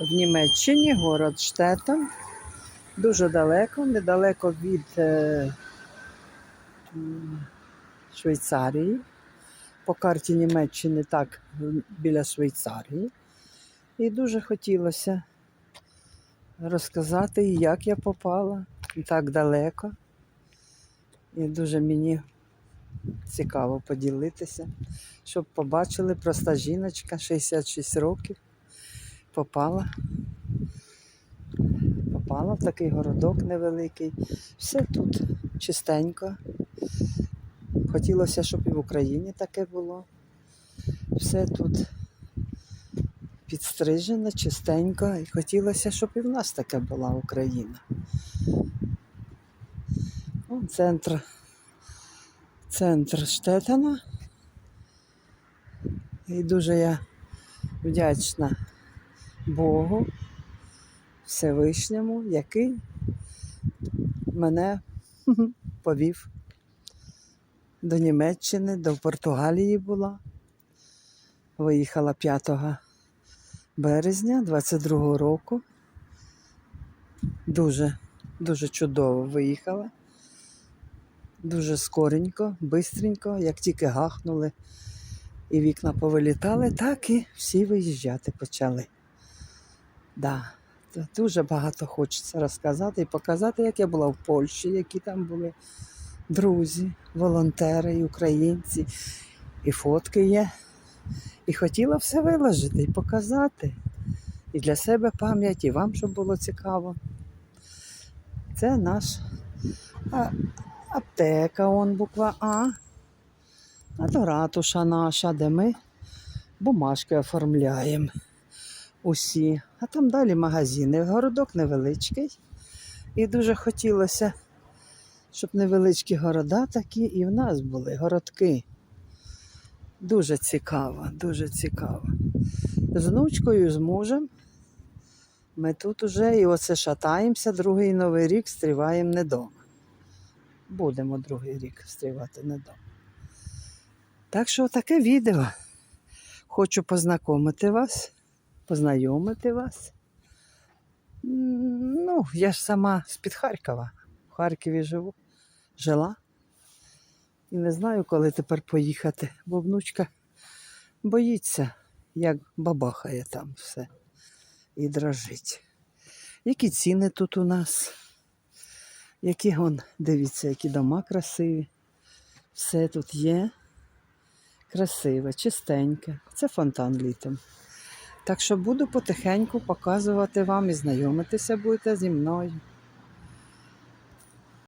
в Німеччині, город Штетон. Дуже далеко, недалеко від е, Швейцарії. По карті Німеччини так біля Швейцарії. І дуже хотілося розказати, як я попала так далеко. І дуже мені цікаво поділитися, щоб побачили проста жіночка, 66 років, попала. Попала в такий городок невеликий. Все тут чистенько. Хотілося, щоб і в Україні таке було. Все тут підстрижено, чистенько. І хотілося, щоб і в нас таке була Україна. О, центр, центр Штетана. І дуже я вдячна Богу Всевишньому, який мене повів до Німеччини, до Португалії була. Виїхала 5 березня 22-го року. Дуже, дуже чудово виїхала. Дуже скоренько, бистренько, як тільки гахнули і вікна повилітали, так і всі виїжджати почали. Да. Дуже багато хочеться розказати і показати, як я була в Польщі, які там були друзі, волонтери, і українці, і фотки є. І хотіла все виложити і показати. І для себе пам'ять, і вам, щоб було цікаво. Це наш а, аптека, он буква А. А то ратуша наша, де ми бумажки оформляємо усі. А там далі магазини. Городок невеличкий. І дуже хотілося, щоб невеличкі города такі і в нас були городки. Дуже цікаво, дуже цікаво. З внучкою, з мужем. Ми тут уже і оце шатаємося, другий новий рік стріваємо не вдома. Будемо другий рік стрівати не вдома. Так що таке відео. Хочу познайомити вас, познайомити вас. Ну, я ж сама з-під Харкова. В Харкові живу, жила. І не знаю, коли тепер поїхати, бо внучка боїться, як бабахає там все і дрожить. Які ціни тут у нас? Які он, дивіться, які дома красиві. Все тут є. Красиве, чистеньке. Це фонтан літом. Так що буду потихеньку показувати вам і знайомитися будете зі мною.